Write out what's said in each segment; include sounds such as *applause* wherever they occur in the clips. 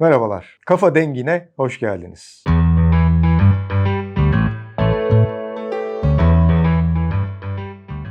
Merhabalar. Kafa Dengi'ne hoş geldiniz.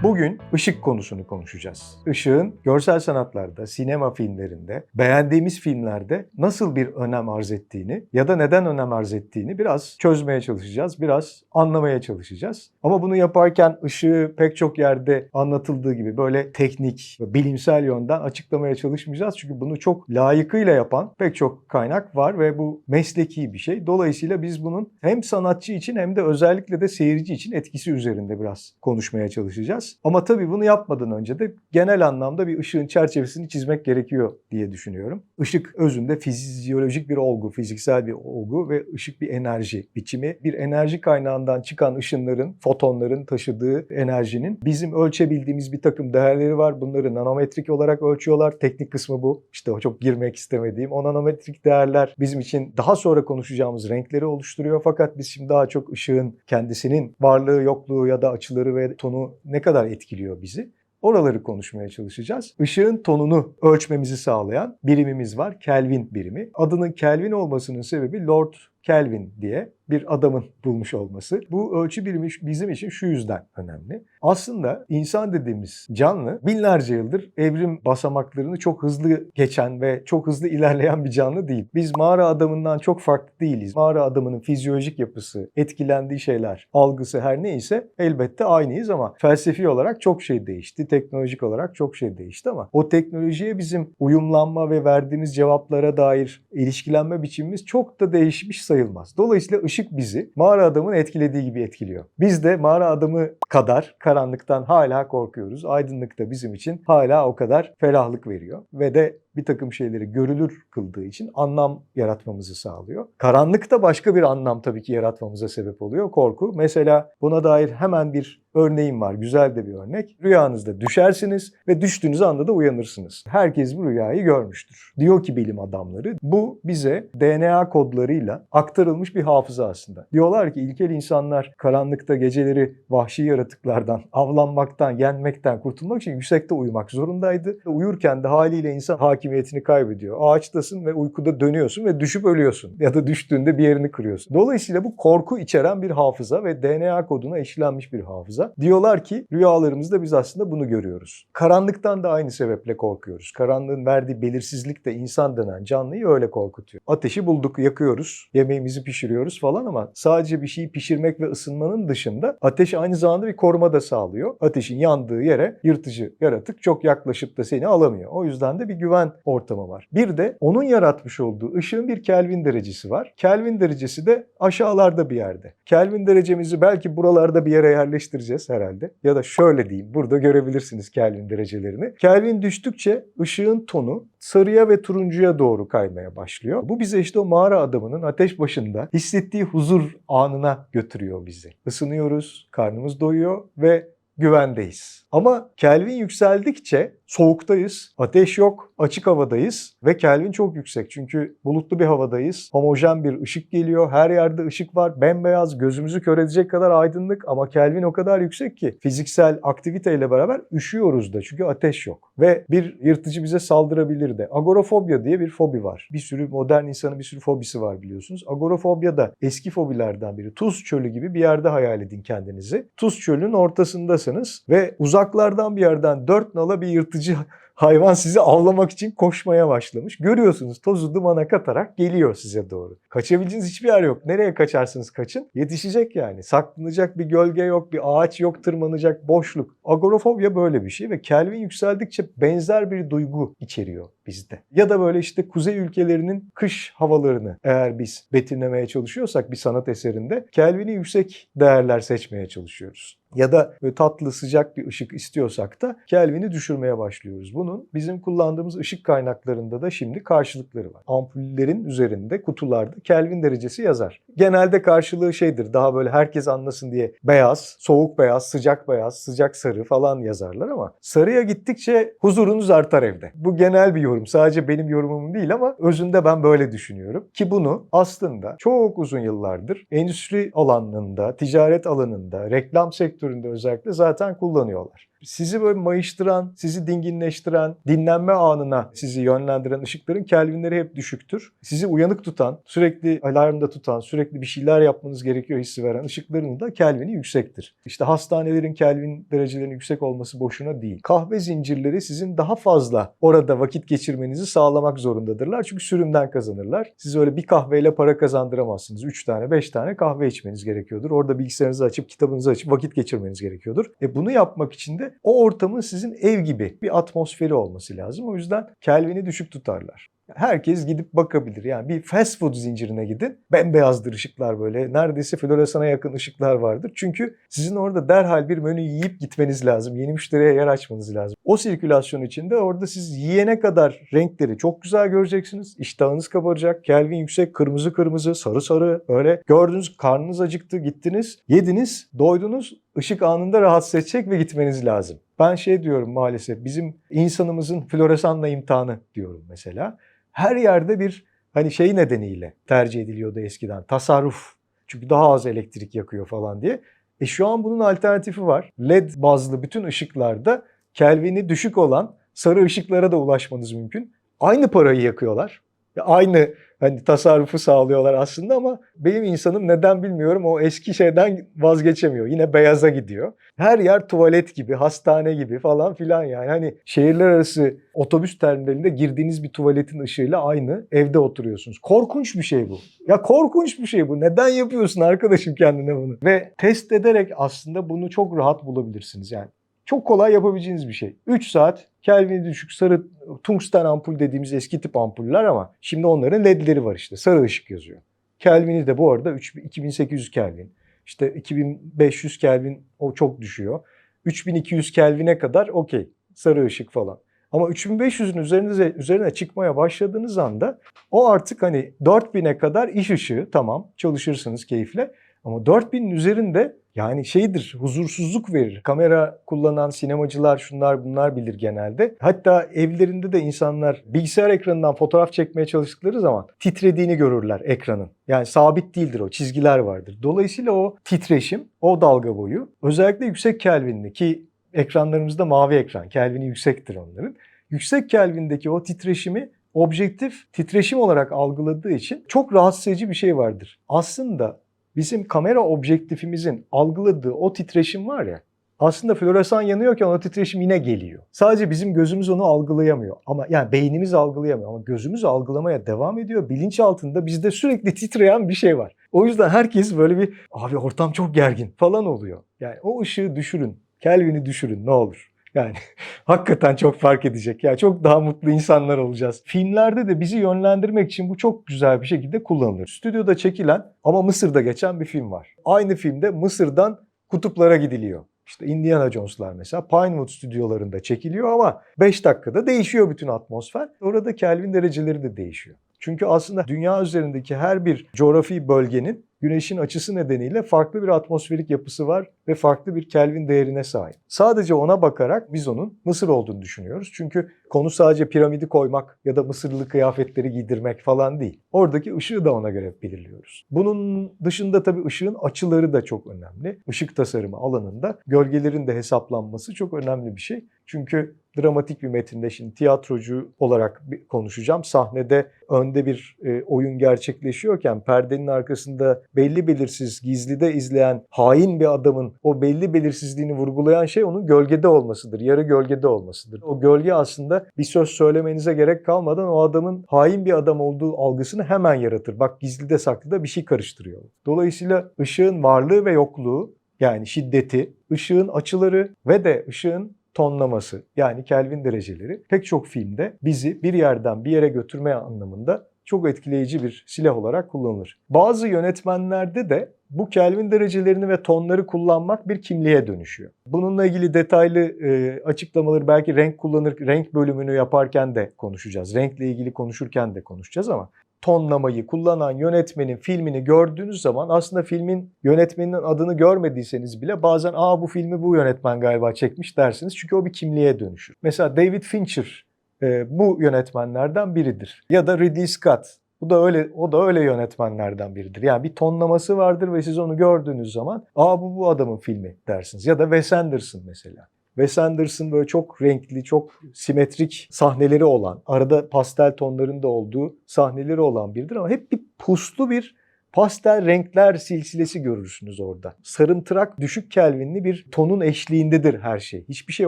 Bugün ışık konusunu konuşacağız. Işığın görsel sanatlarda, sinema filmlerinde, beğendiğimiz filmlerde nasıl bir önem arz ettiğini ya da neden önem arz ettiğini biraz çözmeye çalışacağız, biraz anlamaya çalışacağız. Ama bunu yaparken ışığı pek çok yerde anlatıldığı gibi böyle teknik, bilimsel yönden açıklamaya çalışmayacağız. Çünkü bunu çok layıkıyla yapan pek çok kaynak var ve bu mesleki bir şey. Dolayısıyla biz bunun hem sanatçı için hem de özellikle de seyirci için etkisi üzerinde biraz konuşmaya çalışacağız. Ama tabii bunu yapmadan önce de genel anlamda bir ışığın çerçevesini çizmek gerekiyor diye düşünüyorum. Işık özünde fizyolojik bir olgu, fiziksel bir olgu ve ışık bir enerji biçimi. Bir enerji kaynağından çıkan ışınların, fotonların taşıdığı enerjinin bizim ölçebildiğimiz bir takım değerleri var. Bunları nanometrik olarak ölçüyorlar. Teknik kısmı bu. İşte çok girmek istemediğim. O nanometrik değerler bizim için daha sonra konuşacağımız renkleri oluşturuyor. Fakat biz şimdi daha çok ışığın kendisinin varlığı, yokluğu ya da açıları ve tonu ne kadar etkiliyor bizi? Oraları konuşmaya çalışacağız. Işığın tonunu ölçmemizi sağlayan birimimiz var. Kelvin birimi. Adının Kelvin olmasının sebebi Lord Kelvin diye bir adamın bulmuş olması. Bu ölçü birimi bizim için şu yüzden önemli. Aslında insan dediğimiz canlı binlerce yıldır evrim basamaklarını çok hızlı geçen ve çok hızlı ilerleyen bir canlı değil. Biz mağara adamından çok farklı değiliz. Mağara adamının fizyolojik yapısı, etkilendiği şeyler, algısı her neyse elbette aynıyız ama felsefi olarak çok şey değişti. Teknolojik olarak çok şey değişti ama o teknolojiye bizim uyumlanma ve verdiğimiz cevaplara dair ilişkilenme biçimimiz çok da değişmiş sayılmaz. Dolayısıyla ışık bizi mağara adamın etkilediği gibi etkiliyor. Biz de mağara adamı kadar karanlıktan hala korkuyoruz. Aydınlık da bizim için hala o kadar ferahlık veriyor. Ve de bir takım şeyleri görülür kıldığı için anlam yaratmamızı sağlıyor. Karanlık da başka bir anlam tabii ki yaratmamıza sebep oluyor. Korku. Mesela buna dair hemen bir örneğim var. Güzel de bir örnek. Rüyanızda düşersiniz ve düştüğünüz anda da uyanırsınız. Herkes bu rüyayı görmüştür. Diyor ki bilim adamları bu bize DNA kodlarıyla aktarılmış bir hafıza aslında. Diyorlar ki ilkel insanlar karanlıkta geceleri vahşi yaratıklardan, *laughs* avlanmaktan, yenmekten kurtulmak için yüksekte uyumak zorundaydı. Uyurken de haliyle insan hakimiyetini kaybediyor. Ağaçtasın ve uykuda dönüyorsun ve düşüp ölüyorsun. Ya da düştüğünde bir yerini kırıyorsun. Dolayısıyla bu korku içeren bir hafıza ve DNA koduna eşlenmiş bir hafıza. Diyorlar ki rüyalarımızda biz aslında bunu görüyoruz. Karanlıktan da aynı sebeple korkuyoruz. Karanlığın verdiği belirsizlik de insan denen canlıyı öyle korkutuyor. Ateşi bulduk, yakıyoruz, yemeğimizi pişiriyoruz falan ama sadece bir şeyi pişirmek ve ısınmanın dışında ateş aynı zamanda bir koruma da sağlıyor. Ateşin yandığı yere yırtıcı yaratık çok yaklaşıp da seni alamıyor. O yüzden de bir güven ortamı var. Bir de onun yaratmış olduğu ışığın bir Kelvin derecesi var. Kelvin derecesi de aşağılarda bir yerde. Kelvin derecemizi belki buralarda bir yere yerleştireceğiz herhalde. Ya da şöyle diyeyim. Burada görebilirsiniz Kelvin derecelerini. Kelvin düştükçe ışığın tonu sarıya ve turuncuya doğru kaymaya başlıyor. Bu bize işte o mağara adamının ateş başında hissettiği huzur anına götürüyor bizi. Isınıyoruz, karnımız doyuyor ve güvendeyiz. Ama Kelvin yükseldikçe soğuktayız, ateş yok, açık havadayız ve Kelvin çok yüksek. Çünkü bulutlu bir havadayız. Homojen bir ışık geliyor. Her yerde ışık var. Bembeyaz, gözümüzü kör edecek kadar aydınlık ama Kelvin o kadar yüksek ki fiziksel aktiviteyle beraber üşüyoruz da çünkü ateş yok. Ve bir yırtıcı bize saldırabilir de. Agorafobya diye bir fobi var. Bir sürü modern insanın bir sürü fobisi var biliyorsunuz. Agorafobya da eski fobilerden biri. Tuz çölü gibi bir yerde hayal edin kendinizi. Tuz çölünün ortasındasınız ve uzaklardan bir yerden dört nala bir yırtıcı hayvan sizi avlamak için koşmaya başlamış. Görüyorsunuz tozu dumana katarak geliyor size doğru. Kaçabileceğiniz hiçbir yer yok. Nereye kaçarsınız kaçın? Yetişecek yani. Saklanacak bir gölge yok, bir ağaç yok, tırmanacak boşluk. Agorafobya böyle bir şey ve Kelvin yükseldikçe benzer bir duygu içeriyor bizde. Ya da böyle işte kuzey ülkelerinin kış havalarını eğer biz betimlemeye çalışıyorsak bir sanat eserinde Kelvin'i yüksek değerler seçmeye çalışıyoruz. Ya da tatlı sıcak bir ışık istiyorsak da Kelvin'i düşürmeye başlıyoruz. Bunun bizim kullandığımız ışık kaynaklarında da şimdi karşılıkları var. Ampullerin üzerinde kutularda Kelvin derecesi yazar. Genelde karşılığı şeydir daha böyle herkes anlasın diye beyaz, soğuk beyaz, sıcak beyaz, sıcak sarı falan yazarlar ama sarıya gittikçe huzurunuz artar evde. Bu genel bir yorum. Sadece benim yorumum değil ama özünde ben böyle düşünüyorum. Ki bunu aslında çok uzun yıllardır endüstri alanında, ticaret alanında, reklam sektöründe özellikle zaten kullanıyorlar. Sizi böyle mayıştıran, sizi dinginleştiren, dinlenme anına sizi yönlendiren ışıkların kelvinleri hep düşüktür. Sizi uyanık tutan, sürekli alarmda tutan, sürekli bir şeyler yapmanız gerekiyor hissi veren ışıkların da kelvini yüksektir. İşte hastanelerin kelvin derecelerinin yüksek olması boşuna değil. Kahve zincirleri sizin daha fazla orada vakit geçirmenizi sağlamak zorundadırlar. Çünkü sürümden kazanırlar. Siz öyle bir kahveyle para kazandıramazsınız. 3 tane 5 tane kahve içmeniz gerekiyordur. Orada bilgisayarınızı açıp kitabınızı açıp vakit geçirmeniz gerekiyordur. E bunu yapmak için de o ortamın sizin ev gibi bir atmosferi olması lazım. O yüzden Kelvin'i düşük tutarlar. Herkes gidip bakabilir. Yani bir fast food zincirine gidin. Bembeyazdır ışıklar böyle. Neredeyse floresana yakın ışıklar vardır. Çünkü sizin orada derhal bir menü yiyip gitmeniz lazım. Yeni müşteriye yer açmanız lazım. O sirkülasyon içinde orada siz yiyene kadar renkleri çok güzel göreceksiniz. İştahınız kabaracak. Kelvin yüksek, kırmızı kırmızı, sarı sarı. Öyle gördünüz karnınız acıktı, gittiniz, yediniz, doydunuz. Işık anında rahatsız edecek ve gitmeniz lazım. Ben şey diyorum maalesef bizim insanımızın floresanla imtihanı diyorum mesela her yerde bir hani şey nedeniyle tercih ediliyordu eskiden. Tasarruf. Çünkü daha az elektrik yakıyor falan diye. E şu an bunun alternatifi var. LED bazlı bütün ışıklarda Kelvin'i düşük olan sarı ışıklara da ulaşmanız mümkün. Aynı parayı yakıyorlar. Aynı hani tasarrufu sağlıyorlar aslında ama benim insanım neden bilmiyorum o eski şeyden vazgeçemiyor. Yine beyaza gidiyor. Her yer tuvalet gibi, hastane gibi falan filan yani. Hani şehirler arası otobüs terminalinde girdiğiniz bir tuvaletin ışığıyla aynı evde oturuyorsunuz. Korkunç bir şey bu. Ya korkunç bir şey bu. Neden yapıyorsun arkadaşım kendine bunu? Ve test ederek aslında bunu çok rahat bulabilirsiniz yani. Çok kolay yapabileceğiniz bir şey. 3 saat Kelvin'i düşük sarı tungsten ampul dediğimiz eski tip ampuller ama şimdi onların ledleri var işte. Sarı ışık yazıyor. Kelvin'i de bu arada 3 2800 Kelvin. İşte 2500 Kelvin o çok düşüyor. 3200 Kelvin'e kadar okey. Sarı ışık falan. Ama 3500'ün üzerine, üzerine çıkmaya başladığınız anda o artık hani 4000'e kadar iş ışığı tamam çalışırsınız keyifle. Ama 4000'in üzerinde yani şeydir, huzursuzluk verir. Kamera kullanan sinemacılar şunlar bunlar bilir genelde. Hatta evlerinde de insanlar bilgisayar ekranından fotoğraf çekmeye çalıştıkları zaman titrediğini görürler ekranın. Yani sabit değildir o, çizgiler vardır. Dolayısıyla o titreşim, o dalga boyu özellikle yüksek kelvinli ki ekranlarımızda mavi ekran, kelvini yüksektir onların. Yüksek kelvindeki o titreşimi objektif titreşim olarak algıladığı için çok rahatsız edici bir şey vardır. Aslında bizim kamera objektifimizin algıladığı o titreşim var ya aslında floresan yanıyorken o titreşim yine geliyor. Sadece bizim gözümüz onu algılayamıyor. Ama yani beynimiz algılayamıyor ama gözümüz algılamaya devam ediyor. Bilinç altında bizde sürekli titreyen bir şey var. O yüzden herkes böyle bir abi ortam çok gergin falan oluyor. Yani o ışığı düşürün. Kelvin'i düşürün ne olur. Yani *laughs* hakikaten çok fark edecek. Ya yani çok daha mutlu insanlar olacağız. Filmlerde de bizi yönlendirmek için bu çok güzel bir şekilde kullanılır. Stüdyoda çekilen ama Mısır'da geçen bir film var. Aynı filmde Mısır'dan kutuplara gidiliyor. İşte Indiana Jones'lar mesela Pinewood stüdyolarında çekiliyor ama 5 dakikada değişiyor bütün atmosfer. Orada Kelvin dereceleri de değişiyor. Çünkü aslında dünya üzerindeki her bir coğrafi bölgenin güneşin açısı nedeniyle farklı bir atmosferik yapısı var ve farklı bir Kelvin değerine sahip. Sadece ona bakarak biz onun Mısır olduğunu düşünüyoruz. Çünkü konu sadece piramidi koymak ya da Mısırlı kıyafetleri giydirmek falan değil. Oradaki ışığı da ona göre belirliyoruz. Bunun dışında tabii ışığın açıları da çok önemli. Işık tasarımı alanında gölgelerin de hesaplanması çok önemli bir şey. Çünkü dramatik bir metinde şimdi tiyatrocu olarak konuşacağım. Sahnede önde bir e, oyun gerçekleşiyorken perdenin arkasında belli belirsiz gizlide izleyen hain bir adamın o belli belirsizliğini vurgulayan şey onun gölgede olmasıdır. Yarı gölgede olmasıdır. O gölge aslında bir söz söylemenize gerek kalmadan o adamın hain bir adam olduğu algısını hemen yaratır. Bak gizlide saklıda bir şey karıştırıyor. Dolayısıyla ışığın varlığı ve yokluğu yani şiddeti, ışığın açıları ve de ışığın tonlaması yani Kelvin dereceleri pek çok filmde bizi bir yerden bir yere götürme anlamında çok etkileyici bir silah olarak kullanılır. Bazı yönetmenlerde de bu Kelvin derecelerini ve tonları kullanmak bir kimliğe dönüşüyor. Bununla ilgili detaylı e, açıklamaları belki renk kullanır, renk bölümünü yaparken de konuşacağız. Renkle ilgili konuşurken de konuşacağız ama tonlamayı kullanan yönetmenin filmini gördüğünüz zaman aslında filmin yönetmeninin adını görmediyseniz bile bazen aa bu filmi bu yönetmen galiba çekmiş dersiniz. Çünkü o bir kimliğe dönüşür. Mesela David Fincher e, bu yönetmenlerden biridir. Ya da Ridley Scott. Bu da öyle o da öyle yönetmenlerden biridir. Yani bir tonlaması vardır ve siz onu gördüğünüz zaman aa bu bu adamın filmi dersiniz. Ya da Wes Anderson mesela. Wes Anderson böyle çok renkli, çok simetrik sahneleri olan, arada pastel tonlarında olduğu sahneleri olan biridir ama hep bir puslu bir pastel renkler silsilesi görürsünüz orada. Sarımtırak düşük kelvinli bir tonun eşliğindedir her şey. Hiçbir şey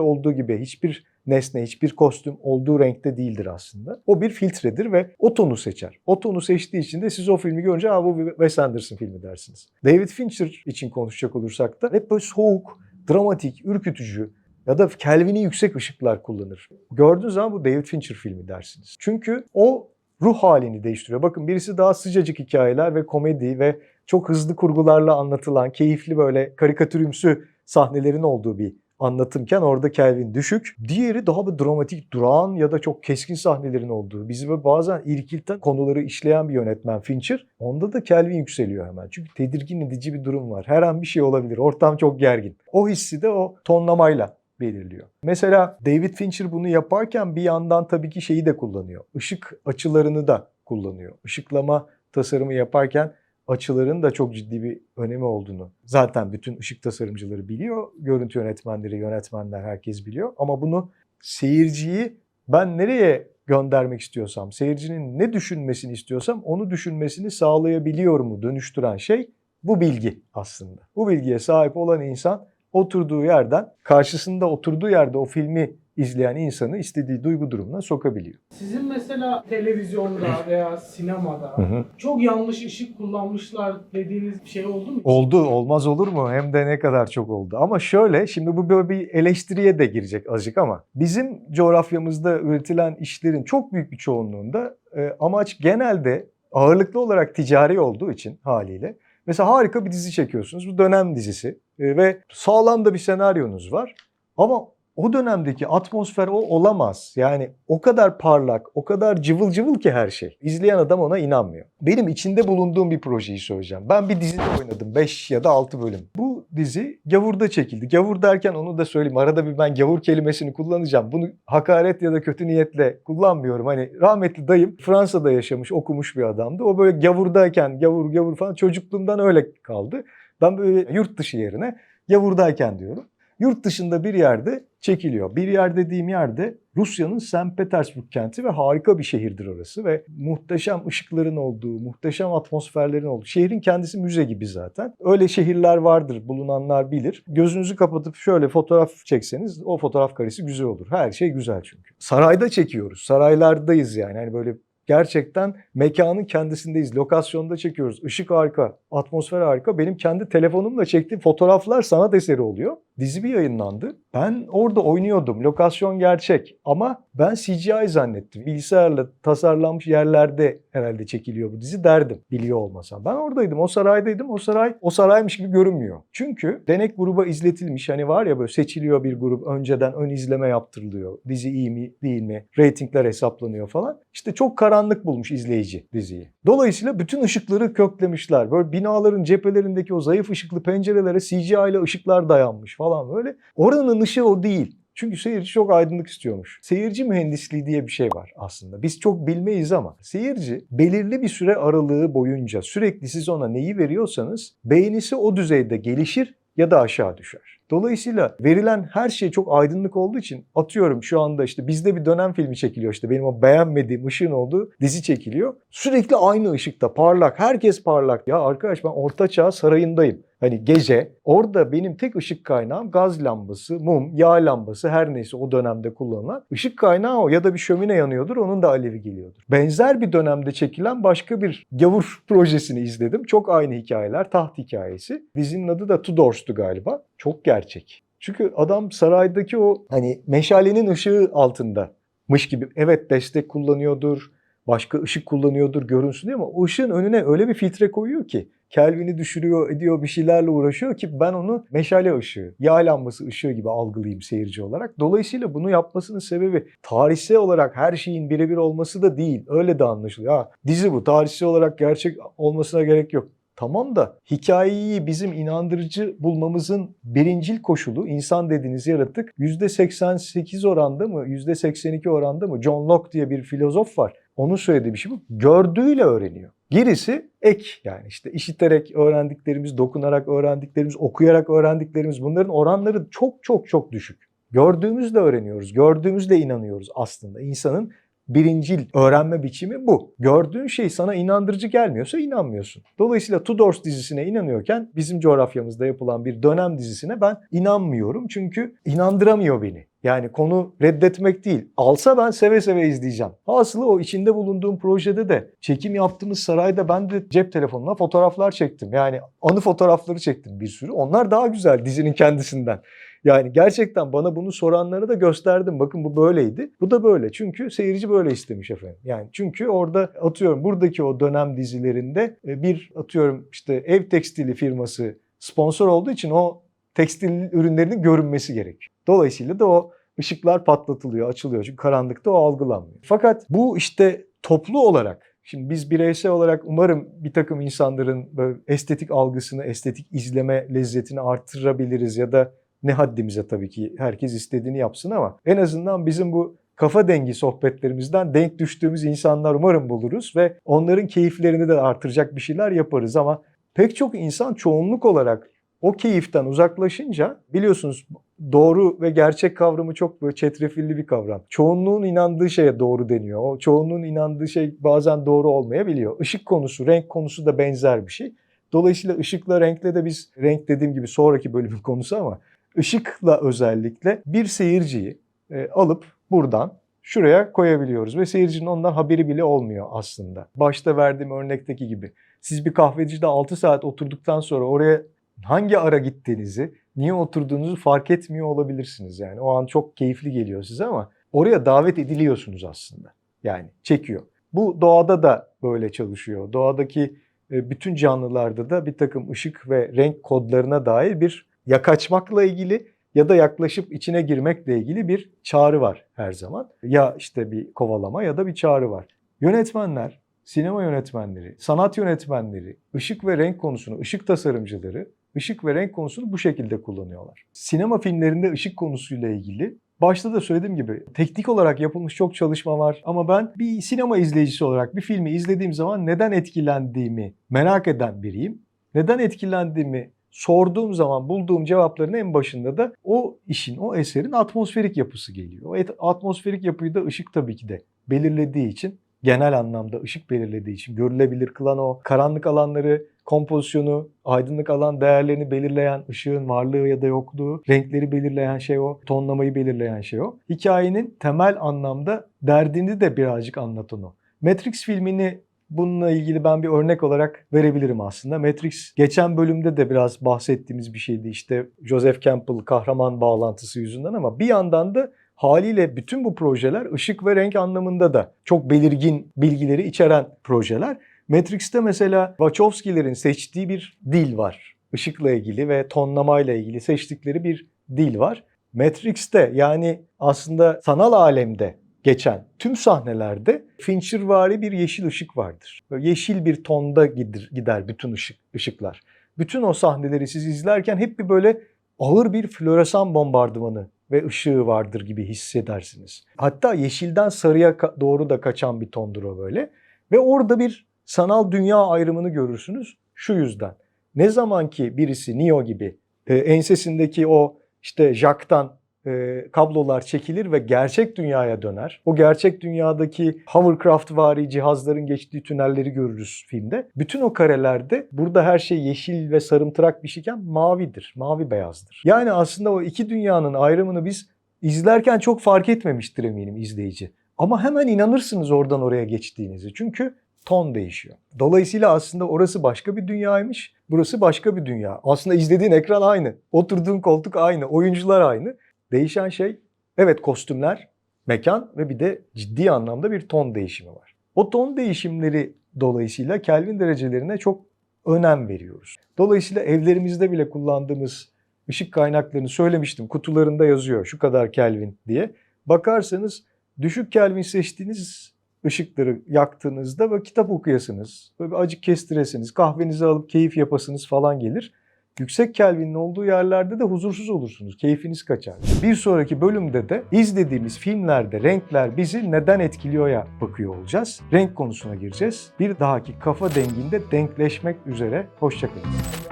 olduğu gibi, hiçbir nesne, hiçbir kostüm olduğu renkte değildir aslında. O bir filtredir ve o tonu seçer. O tonu seçtiği için de siz o filmi görünce Aa, bu Wes Anderson filmi dersiniz. David Fincher için konuşacak olursak da hep böyle soğuk, dramatik, ürkütücü ya da kelvini yüksek ışıklar kullanır. Gördüğünüz zaman bu David Fincher filmi dersiniz. Çünkü o ruh halini değiştiriyor. Bakın birisi daha sıcacık hikayeler ve komedi ve çok hızlı kurgularla anlatılan, keyifli böyle karikatürümsü sahnelerin olduğu bir anlatımken orada Kelvin düşük. Diğeri daha bir dramatik, durağan ya da çok keskin sahnelerin olduğu, bizi böyle bazen irkilten konuları işleyen bir yönetmen Fincher. Onda da Kelvin yükseliyor hemen. Çünkü tedirgin edici bir durum var. Her an bir şey olabilir. Ortam çok gergin. O hissi de o tonlamayla belirliyor. Mesela David Fincher bunu yaparken bir yandan tabii ki şeyi de kullanıyor. Işık açılarını da kullanıyor. Işıklama tasarımı yaparken açıların da çok ciddi bir önemi olduğunu zaten bütün ışık tasarımcıları biliyor. Görüntü yönetmenleri, yönetmenler herkes biliyor. Ama bunu seyirciyi ben nereye göndermek istiyorsam, seyircinin ne düşünmesini istiyorsam onu düşünmesini sağlayabiliyor mu dönüştüren şey bu bilgi aslında. Bu bilgiye sahip olan insan oturduğu yerden, karşısında oturduğu yerde o filmi izleyen insanı istediği duygu durumuna sokabiliyor. Sizin mesela televizyonda veya sinemada Hı hı. çok yanlış ışık kullanmışlar dediğiniz bir şey oldu mu? Oldu, olmaz olur mu? Hem de ne kadar çok oldu. Ama şöyle, şimdi bu böyle bir eleştiriye de girecek azıcık ama bizim coğrafyamızda üretilen işlerin çok büyük bir çoğunluğunda e, amaç genelde ağırlıklı olarak ticari olduğu için haliyle. Mesela harika bir dizi çekiyorsunuz. Bu dönem dizisi ve sağlam da bir senaryonuz var. Ama o dönemdeki atmosfer o olamaz. Yani o kadar parlak, o kadar cıvıl cıvıl ki her şey. İzleyen adam ona inanmıyor. Benim içinde bulunduğum bir projeyi söyleyeceğim. Ben bir dizide oynadım 5 ya da 6 bölüm. Bu dizi gavurda çekildi. Gavur derken onu da söyleyeyim. Arada bir ben gavur kelimesini kullanacağım. Bunu hakaret ya da kötü niyetle kullanmıyorum. Hani rahmetli dayım Fransa'da yaşamış, okumuş bir adamdı. O böyle gavurdayken gavur gavur falan çocukluğumdan öyle kaldı. Ben böyle yurt dışı yerine gavurdayken diyorum. Yurt dışında bir yerde çekiliyor. Bir yer dediğim yerde Rusya'nın St. Petersburg kenti ve harika bir şehirdir orası ve muhteşem ışıkların olduğu, muhteşem atmosferlerin olduğu. Şehrin kendisi müze gibi zaten. Öyle şehirler vardır, bulunanlar bilir. Gözünüzü kapatıp şöyle fotoğraf çekseniz o fotoğraf karesi güzel olur. Her şey güzel çünkü. Sarayda çekiyoruz. Saraylardayız yani. Hani böyle gerçekten mekanın kendisindeyiz. Lokasyonda çekiyoruz. Işık harika, atmosfer harika. Benim kendi telefonumla çektiğim fotoğraflar sanat eseri oluyor. Dizi bir yayınlandı. Ben orada oynuyordum. Lokasyon gerçek ama ben CGI zannettim. Bilgisayarla tasarlanmış yerlerde herhalde çekiliyor bu dizi derdim biliyor olmasam. Ben oradaydım. O saraydaydım. O saray o saraymış gibi görünmüyor. Çünkü denek gruba izletilmiş. Hani var ya böyle seçiliyor bir grup. Önceden ön izleme yaptırılıyor. Dizi iyi mi değil mi? Ratingler hesaplanıyor falan. İşte çok karanlık bulmuş izleyici diziyi. Dolayısıyla bütün ışıkları köklemişler. Böyle binaların cephelerindeki o zayıf ışıklı pencerelere CGI ile ışıklar dayanmış falan böyle. Oranın ışığı o değil. Çünkü seyirci çok aydınlık istiyormuş. Seyirci mühendisliği diye bir şey var aslında. Biz çok bilmeyiz ama seyirci belirli bir süre aralığı boyunca sürekli siz ona neyi veriyorsanız beğenisi o düzeyde gelişir ya da aşağı düşer. Dolayısıyla verilen her şey çok aydınlık olduğu için atıyorum şu anda işte bizde bir dönem filmi çekiliyor işte benim o beğenmediğim ışığın olduğu dizi çekiliyor. Sürekli aynı ışıkta parlak herkes parlak. Ya arkadaş ben ortaçağ sarayındayım. Hani gece orada benim tek ışık kaynağım gaz lambası, mum, yağ lambası her neyse o dönemde kullanılan. ışık kaynağı o ya da bir şömine yanıyordur onun da alevi geliyordur. Benzer bir dönemde çekilen başka bir gavur *laughs* projesini izledim. Çok aynı hikayeler, taht hikayesi. Dizinin adı da Tudors'tu galiba. Çok gerçek. Çünkü adam saraydaki o hani meşalenin ışığı altındamış gibi. Evet destek kullanıyordur, başka ışık kullanıyordur görünsün diye ama o ışığın önüne öyle bir filtre koyuyor ki Kelvin'i düşürüyor, ediyor bir şeylerle uğraşıyor ki ben onu meşale ışığı, yağ lambası ışığı gibi algılayayım seyirci olarak. Dolayısıyla bunu yapmasının sebebi tarihsel olarak her şeyin birebir olması da değil. Öyle de anlaşılıyor. Ha, dizi bu. Tarihsel olarak gerçek olmasına gerek yok. Tamam da hikayeyi bizim inandırıcı bulmamızın birincil koşulu insan dediğiniz yaratık %88 oranda mı %82 oranda mı John Locke diye bir filozof var. Onun söylediği bir şey bu. Gördüğüyle öğreniyor. Gerisi ek yani işte işiterek öğrendiklerimiz, dokunarak öğrendiklerimiz, okuyarak öğrendiklerimiz bunların oranları çok çok çok düşük. Gördüğümüzle öğreniyoruz, gördüğümüzle inanıyoruz aslında. İnsanın birincil öğrenme biçimi bu. Gördüğün şey sana inandırıcı gelmiyorsa inanmıyorsun. Dolayısıyla Tudors dizisine inanıyorken bizim coğrafyamızda yapılan bir dönem dizisine ben inanmıyorum. Çünkü inandıramıyor beni. Yani konu reddetmek değil. Alsa ben seve seve izleyeceğim. Hasılı o içinde bulunduğum projede de çekim yaptığımız sarayda ben de cep telefonuna fotoğraflar çektim. Yani anı fotoğrafları çektim bir sürü. Onlar daha güzel dizinin kendisinden. Yani gerçekten bana bunu soranlara da gösterdim. Bakın bu böyleydi. Bu da böyle. Çünkü seyirci böyle istemiş efendim. Yani çünkü orada atıyorum buradaki o dönem dizilerinde e, bir atıyorum işte ev tekstili firması sponsor olduğu için o tekstil ürünlerinin görünmesi gerekiyor. Dolayısıyla da o ışıklar patlatılıyor, açılıyor. Çünkü karanlıkta o algılanmıyor. Fakat bu işte toplu olarak Şimdi biz bireysel olarak umarım bir takım insanların böyle estetik algısını, estetik izleme lezzetini artırabiliriz ya da ne haddimize tabii ki herkes istediğini yapsın ama en azından bizim bu kafa dengi sohbetlerimizden denk düştüğümüz insanlar umarım buluruz ve onların keyiflerini de artıracak bir şeyler yaparız ama pek çok insan çoğunluk olarak o keyiften uzaklaşınca biliyorsunuz doğru ve gerçek kavramı çok böyle çetrefilli bir kavram. Çoğunluğun inandığı şeye doğru deniyor. O çoğunluğun inandığı şey bazen doğru olmayabiliyor. Işık konusu, renk konusu da benzer bir şey. Dolayısıyla ışıkla renkle de biz renk dediğim gibi sonraki bölümün konusu ama ışıkla özellikle bir seyirciyi e, alıp buradan şuraya koyabiliyoruz ve seyircinin ondan haberi bile olmuyor aslında. Başta verdiğim örnekteki gibi. Siz bir kahvecide 6 saat oturduktan sonra oraya hangi ara gittiğinizi, niye oturduğunuzu fark etmiyor olabilirsiniz. Yani o an çok keyifli geliyor size ama oraya davet ediliyorsunuz aslında. Yani çekiyor. Bu doğada da böyle çalışıyor. Doğadaki e, bütün canlılarda da bir takım ışık ve renk kodlarına dair bir ya kaçmakla ilgili ya da yaklaşıp içine girmekle ilgili bir çağrı var her zaman. Ya işte bir kovalama ya da bir çağrı var. Yönetmenler, sinema yönetmenleri, sanat yönetmenleri, ışık ve renk konusunu, ışık tasarımcıları ışık ve renk konusunu bu şekilde kullanıyorlar. Sinema filmlerinde ışık konusuyla ilgili Başta da söylediğim gibi teknik olarak yapılmış çok çalışma var ama ben bir sinema izleyicisi olarak bir filmi izlediğim zaman neden etkilendiğimi merak eden biriyim. Neden etkilendiğimi sorduğum zaman bulduğum cevapların en başında da o işin, o eserin atmosferik yapısı geliyor. O atmosferik yapıyı da ışık tabii ki de belirlediği için, genel anlamda ışık belirlediği için görülebilir kılan o karanlık alanları, kompozisyonu, aydınlık alan değerlerini belirleyen ışığın varlığı ya da yokluğu, renkleri belirleyen şey o, tonlamayı belirleyen şey o. Hikayenin temel anlamda derdini de birazcık anlatan o. Matrix filmini Bununla ilgili ben bir örnek olarak verebilirim aslında. Matrix geçen bölümde de biraz bahsettiğimiz bir şeydi işte Joseph Campbell kahraman bağlantısı yüzünden ama bir yandan da haliyle bütün bu projeler ışık ve renk anlamında da çok belirgin bilgileri içeren projeler. Matrix'te mesela Wachowski'lerin seçtiği bir dil var. Işıkla ilgili ve tonlamayla ilgili seçtikleri bir dil var. Matrix'te yani aslında sanal alemde geçen tüm sahnelerde Finchervari bir yeşil ışık vardır. Böyle yeşil bir tonda gider, gider bütün ışık, ışıklar. Bütün o sahneleri siz izlerken hep bir böyle ağır bir floresan bombardımanı ve ışığı vardır gibi hissedersiniz. Hatta yeşilden sarıya doğru da kaçan bir tondur o böyle. Ve orada bir sanal dünya ayrımını görürsünüz şu yüzden. Ne zaman ki birisi Neo gibi e, ensesindeki o işte Jack'tan e, kablolar çekilir ve gerçek dünyaya döner. O gerçek dünyadaki hovercraft vari cihazların geçtiği tünelleri görürüz filmde. Bütün o karelerde burada her şey yeşil ve sarımtırak bir şeyken mavidir. Mavi beyazdır. Yani aslında o iki dünyanın ayrımını biz izlerken çok fark etmemiştir eminim izleyici. Ama hemen inanırsınız oradan oraya geçtiğinizi. Çünkü ton değişiyor. Dolayısıyla aslında orası başka bir dünyaymış, burası başka bir dünya. Aslında izlediğin ekran aynı, oturduğun koltuk aynı, oyuncular aynı. Değişen şey evet kostümler, mekan ve bir de ciddi anlamda bir ton değişimi var. O ton değişimleri dolayısıyla Kelvin derecelerine çok önem veriyoruz. Dolayısıyla evlerimizde bile kullandığımız ışık kaynaklarını söylemiştim. Kutularında yazıyor şu kadar Kelvin diye. Bakarsanız düşük Kelvin seçtiğiniz ışıkları yaktığınızda böyle kitap okuyasınız. Böyle acık kestiresiniz, kahvenizi alıp keyif yapasınız falan gelir. Yüksek Kelvin'in olduğu yerlerde de huzursuz olursunuz. Keyfiniz kaçar. Bir sonraki bölümde de izlediğimiz filmlerde renkler bizi neden etkiliyor ya bakıyor olacağız. Renk konusuna gireceğiz. Bir dahaki kafa denginde denkleşmek üzere. Hoşçakalın.